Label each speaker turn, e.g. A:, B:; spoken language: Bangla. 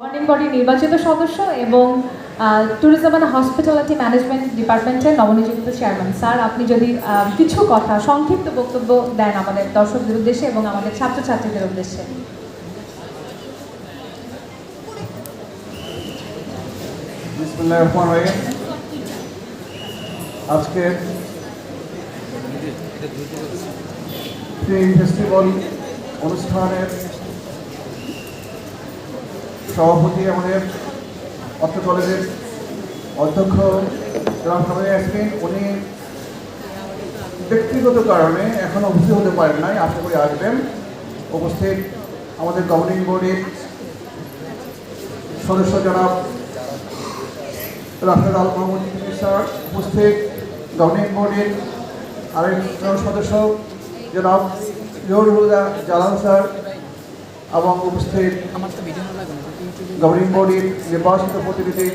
A: গভর্নিং বডি নির্বাচিত সদস্য এবং ট্যুরিজম অ্যান্ড হসপিটালিটি ম্যানেজমেন্ট ডিপার্টমেন্টের নবনিযুক্ত চেয়ারম্যান স্যার আপনি যদি কিছু কথা, সংক্ষিপ্ত বক্তব্য দেন আমাদের দর্শকদের উদ্দেশ্যে এবং আমাদের ছাত্রছাত্রীদের উদ্দেশ্যে।
B: আজকে অনুষ্ঠানের সভাপতি আমাদের অর্থ কলেজের অধ্যক্ষ জনাব হামিদ ইয়াসমিন উনি ব্যক্তিগত কারণে এখনও উপস্থিত হতে পারেন নাই, আশা করি আসবেন। উপস্থিত আমাদের গভর্নিং বডির সদস্য জনাব রাফেদ আল মোহাম্মদ স্যার। উপস্থিত গভর্নিং বডির আরেকজন সদস্য জনাব জহুর হুদা জালাল স্যার। এবং উপস্থিত গভর্নিং বডির নির্বাচিত প্রতিনিধি